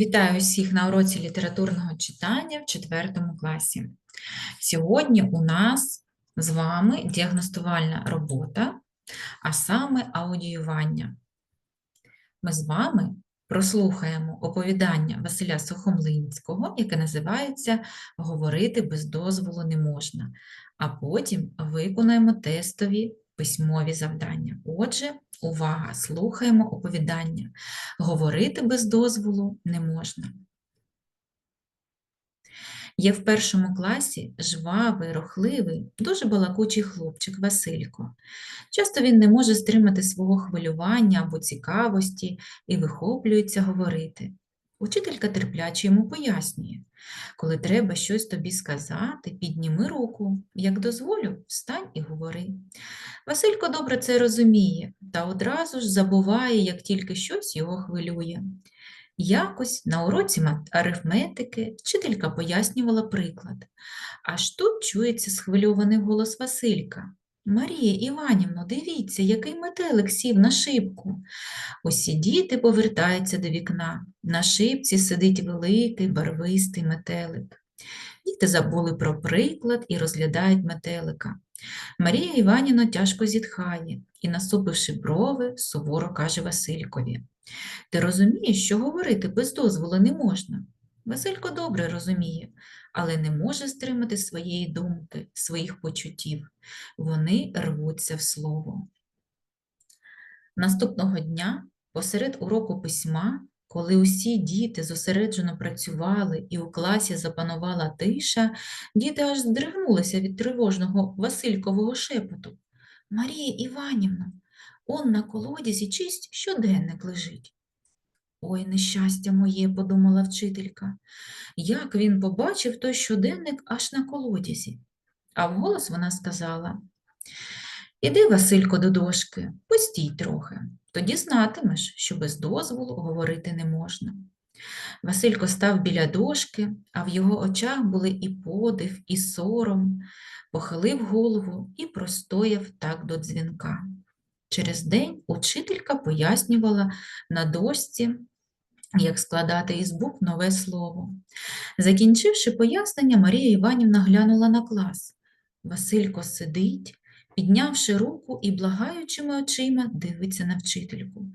Вітаю всіх на уроці літературного читання в 4 класі. Сьогодні у нас з вами діагностувальна робота, а саме аудіювання. Ми з вами прослухаємо оповідання Василя Сухомлинського, яке називається Говорити без дозволу не можна, а потім виконаємо тестові письмові завдання. Отже, увага, слухаємо оповідання. Говорити без дозволу не можна. Є в першому класі жвавий, рухливий, дуже балакучий хлопчик Василько. Часто він не може стримати свого хвилювання або цікавості і вихоплюється говорити. Учителька терпляче йому пояснює, коли треба щось тобі сказати, підніми руку, як дозволю, встань і говори. Василько добре це розуміє та одразу ж забуває, як тільки щось його хвилює. Якось на уроці арифметики вчителька пояснювала приклад. Аж тут чується схвильований голос Василька. Марія Іванівно, дивіться, який метелик сів на шибку. Усі діти повертаються до вікна. На шибці сидить великий барвистий метелик. Діти забули про приклад і розглядають метелика. Марія Іванівна тяжко зітхає і, насупивши брови, суворо каже Василькові. Ти розумієш, що говорити без дозволу не можна? Василько добре розуміє, але не може стримати своєї думки, своїх почуттів. Вони рвуться в слово. Наступного дня, посеред уроку письма, коли усі діти зосереджено працювали і у класі запанувала тиша, діти аж здригнулися від тривожного Василькового шепоту. Марія Іванівна, он на колодязі чисть щоденник лежить. Ой, нещастя моє, подумала вчителька. Як він побачив той щоденник аж на колодязі? А вголос вона сказала: Іди, Василько, до дошки, постій трохи, тоді знатимеш, що без дозволу говорити не можна. Василько став біля дошки, а в його очах були і подив, і сором, похилив голову і простояв так до дзвінка. Через день учителька пояснювала на дошці, як складати із букв нове слово. Закінчивши пояснення, Марія Іванівна глянула на клас. Василько сидить, піднявши руку і благаючими очима дивиться на вчительку.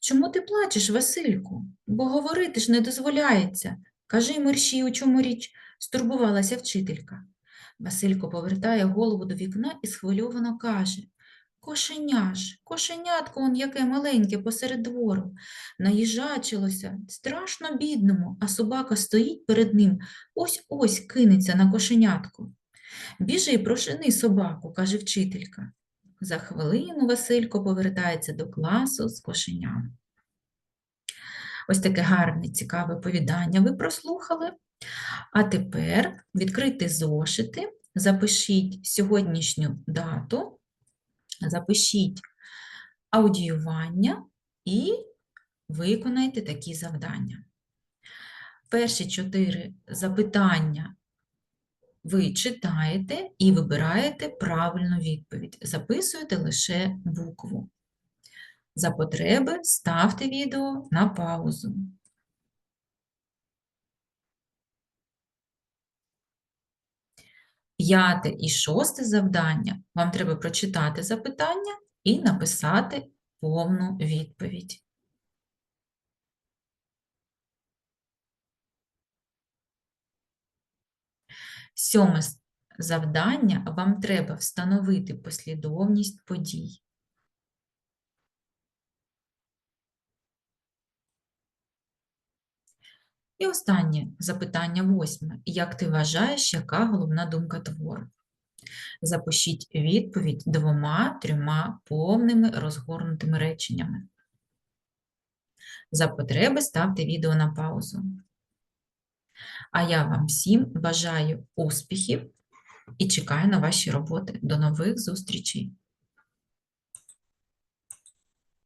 Чому ти плачеш, Васильку? Бо говорити ж не дозволяється. Кажи мерщій, у чому річ, стурбувалася вчителька. Василько повертає голову до вікна і схвильовано каже Кошеня ж, кошенятко он яке маленьке посеред двору. Наїжачилося, страшно бідному, а собака стоїть перед ним, ось-ось кинеться на кошенятку. Біжи, прошини собаку, каже вчителька. За хвилину Василько повертається до класу з кошеням. Ось таке гарне, цікаве повідання ви прослухали. А тепер відкрийте зошити, запишіть сьогоднішню дату, запишіть аудіювання і виконайте такі завдання. Перші чотири запитання ви читаєте і вибираєте правильну відповідь. Записуєте лише букву. За потреби ставте відео на паузу. П'яте і шосте завдання вам треба прочитати запитання і написати повну відповідь. Сьоме завдання вам треба встановити послідовність подій. І останнє запитання восьме. Як ти вважаєш, яка головна думка твору? Запишіть відповідь двома, трьома повними розгорнутими реченнями. За потреби ставте відео на паузу. А я вам всім бажаю успіхів і чекаю на ваші роботи. До нових зустрічей!